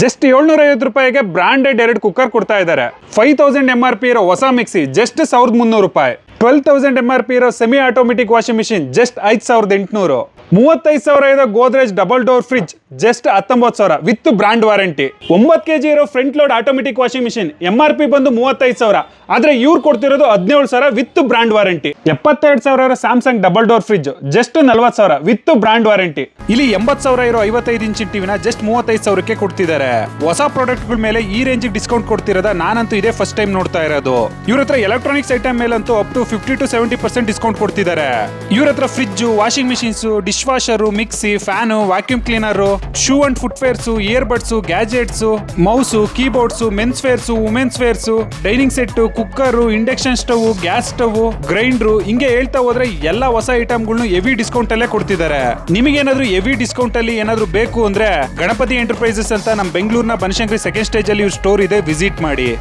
Just ಏಳ್ನೂರೈವತ್ತು ರೂಪಾಯಿಗೆ branded ಎರಡು cooker ಕೊಡ್ತಾ ಇದ್ದಾರೆ. Five thousand M R P ಇರೋ ಹೊಸ ಮಿಕ್ಸಿ ಜಸ್ಟ್ ಸಾವಿರದ ಮುನ್ನೂರು ರೂಪಾಯಿ. Twelve thousand M R P ಇರೋ semi automatic washing machine just ಐದು ಸಾವಿರದ ಎಂಟುನೂರು. ಮೂವತ್ತೈದು ಸಾವಿರ ಇರೋ Godrej double door fridge just ಹತ್ತೊಂಬತ್ತು ಸಾವಿರ ವಿತ್ ಬ್ರಾಂಡ್ ವಾರಂಟಿ. ಒಂಬತ್ತು ಕೆ ಜಿ ಇರೋ front load automatic washing machine M R P ಬಂದು ಮೂವತ್ತೈದು ಸಾವಿರ. ಆದರೆ ಇವ್ರು ಕೊಡ್ತಿರೋದು ಹದಿನೇಳು ಸಾವಿರ ವಿತ್ ಬ್ರಾಂಡ್ ವಾರಂಟಿ. ಎಪ್ಪತ್ತೆರಡು ಸಾವಿರ ಇರೋ Samsung double door fridge just ನಲ್ವತ್ತು ಸಾವಿರ ವಿತ್ ಬ್ರಾಂಡ್ ವಾರಂಟಿ. ಇಲ್ಲಿ ಎಂಬತ್ತು ಸಾವಿರ ಇರೋ ಐವತ್ತೈದು ಇಂಚಿನ ಟಿವಿನ ಜಸ್ಟ್ ಮೂವತ್ತೈದು ಸಾವಿರಕ್ಕೆ ಕೊಡ್ತಿದ್ದಾರೆ. ಹೊಸ ಪ್ರಾಡಕ್ಟ್ಗಳ ಮೇಲೆ ಈ ರೇಂಜ್ ಡಿಸ್ಕೌಂಟ್ ಕೊಡ್ತಿರೋದ ನಾನಂತೂ ಇದೇ ಫಸ್ಟ್ ಟೈಮ್ ನೋಡ್ತಾ ಇರೋದು. ಇವ್ರ ಹತ್ರ electronics item ಮೇಲಂತೂ up to fifty to seventy percent discount ಕೊಡ್ತಿದ್ದಾರೆ. ಇವ್ರ ಹತ್ರ fridge washing machines dish washer mixie fan vacuum cleaner shoe and footwears ear gadgets mouse keyboards men's wears women's wears dining set cooker induction stove gas stove grinder ಹಿಂಗೆ ಹೇಳ್ತಾ ಹೋದ್ರೆ ಎಲ್ಲ ಹೊಸ ಐಟಮ್ಗಳನ್ನು heavy discount ಅಲ್ಲೇ ಕೊಡ್ತಿದ್ದಾರೆ. ನಿಮಗೇನಾದ್ರೂ ಹೆವಿ ಡಿಸ್ಕೌಂಟ್ ಅಲ್ಲಿ ಏನಾದ್ರೂ ಬೇಕು ಅಂದ್ರೆ ಗಣಪತಿ ಎಂಟರ್ಪ್ರೈಸಸ್ ಅಂತ ನಮ್ಮ ಬೆಂಗಳೂರಿನ ಬನಶಂಕರಿ ಸೆಕೆಂಡ್ ಸ್ಟೇಜ್ ಅಲ್ಲಿ ಸ್ಟೋರ್ ಇದೆ ವಿಸಿಟ್ ಮಾಡಿ.